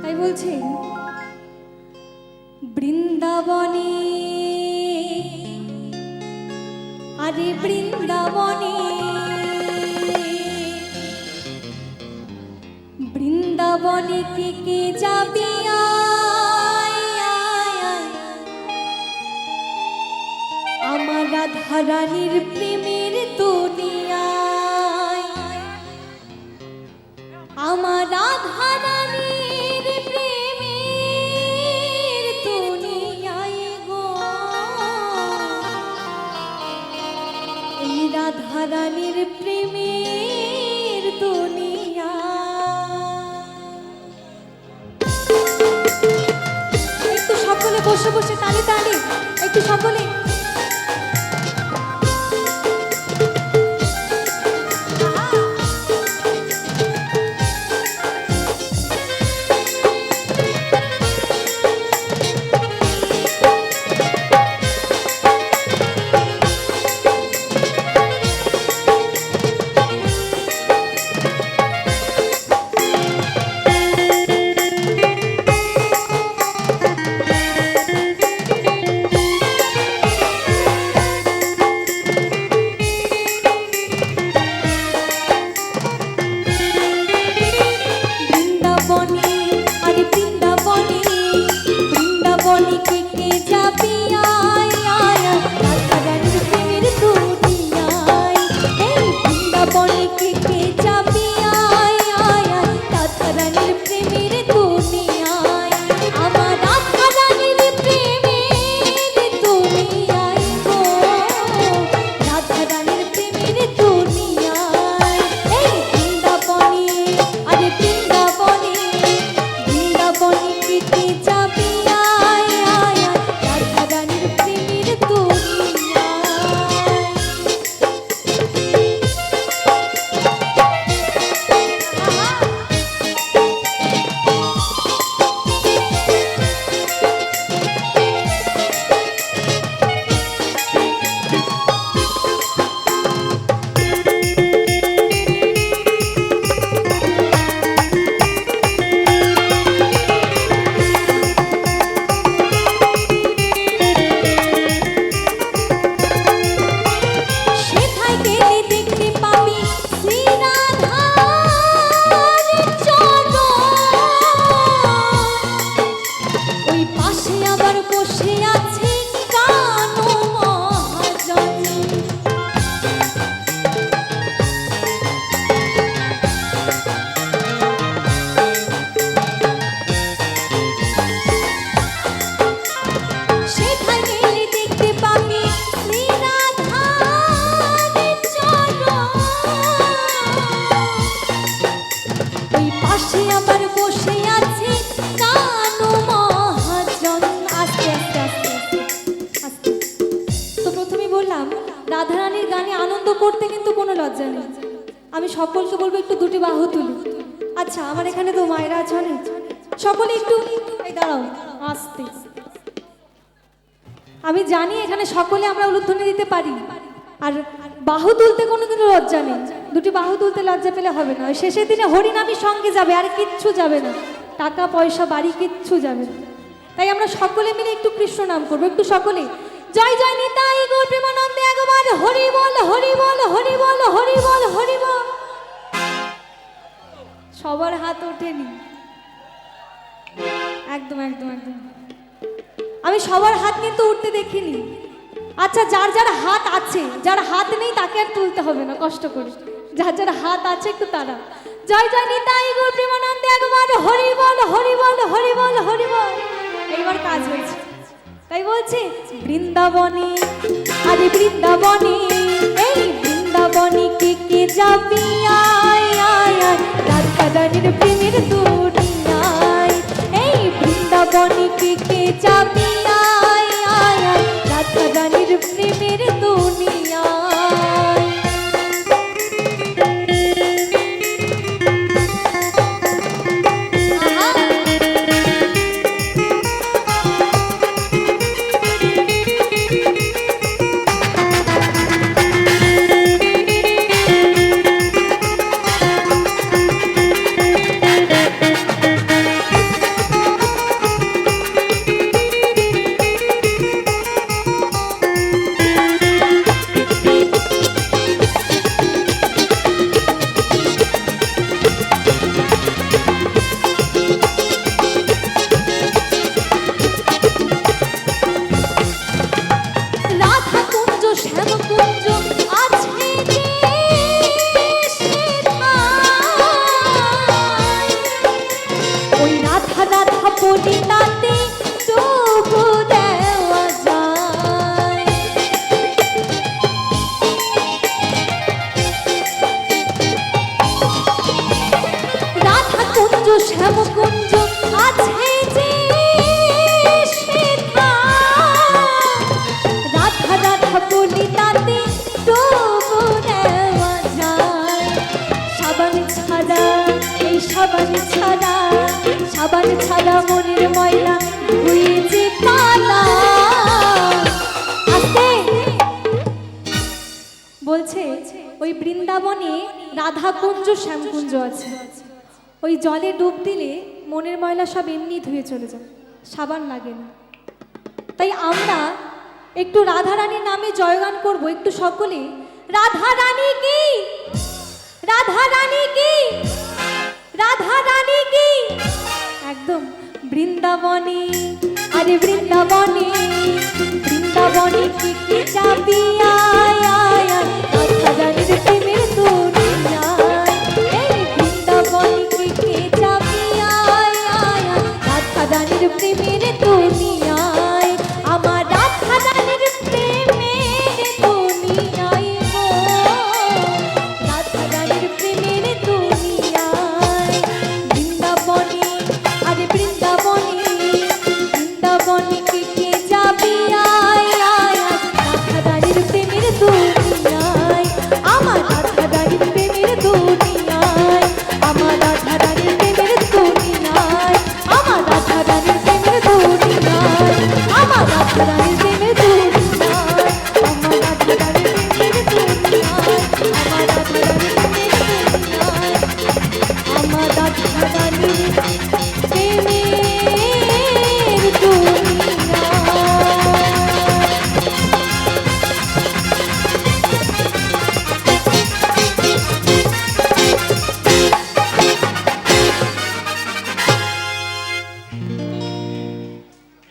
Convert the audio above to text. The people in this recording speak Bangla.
তাই বলছে, বৃন্দাবনে, আরে বৃন্দাবনে বৃন্দাবনে কে কে যাবি। আমার রাধা প্রেমের দুনিয়ায় আমার রাধা রানীর প্রেমের দুনিয়া। একটু সকলে বসে বসে তালি তালি একটু সকলে আমি সকলকে বলব একটু দুটি বাহু তুলি। আচ্ছা আমার এখানে তো মায়েরা আছে অনেক। সকলে একটু দাঁড়াও, আস্তে। আমি জানি এখানে সকলে আমরা উলুধ্বনি দিতে পারি। আর বাহু তুলতে কোনোদিনও লজ্জা নেই। দুটি বাহু তুলতে লজ্জা পেলে হবে না। শেষের দিনে হরিনামই সঙ্গে যাবে, আর কিচ্ছু যাবে না। টাকা, পয়সা, বাড়ি, কিচ্ছু যাবে না। তাই আমরা সকলে মিলে একটু কৃষ্ণ নাম করব। একটু সকলে, জয় জয় নিতাই গৌর প্রেমানন্দে একবার। হরি বল হরি বল হরি বল সবার হাত ওঠেনি। একদম একদম একদম। আমি সবার হাত কিন্তু উঠতে দেখিনি। আচ্ছা যার যার হাত আছে, যার হাত নেই তাকে আর তুলতে হবে না, কষ্ট করে। যার যার হাত আছে একটু তারা জয় জয়, নিতাই গৌর প্রেমানন্দে একবার হরি বল হরি বল হরি বল হরি বল। এইবার কাজ হয়েছে। তাই বলছে, বৃন্দাবনে, আরে বৃন্দাবনে, এই বৃন্দাবনে কে কে যাবি আয় আয় আয় রাধা রানীর প্রেমের দুনিয়ায় এই বৃন্দাবনে কে কে যাবি আয় আয় আয় রাধা রানীর প্রেমের বলি তাতে এই সাবান ছাড়া, সাবান মনের ময়লা ধুয়ে যে বলছে, ওই বৃন্দাবনে রাধাকুঞ্জ, শ্যামকুঞ্জ আছে। ওই জলে ডুব দিলে মনের ময়লা সব এমনি ধুয়ে চলে যায়। সাবান লাগে না। তাই আমরা একটু রাধা রানীর নামে জয়গান করব, একটু সকলে। রাধা রানী কি? রাধা রানী কি? রাধা রানী কি? একদম বৃন্দাবনে, আরে বৃন্দাবনে বৃন্দাবনে কি কি চাবি 사랑이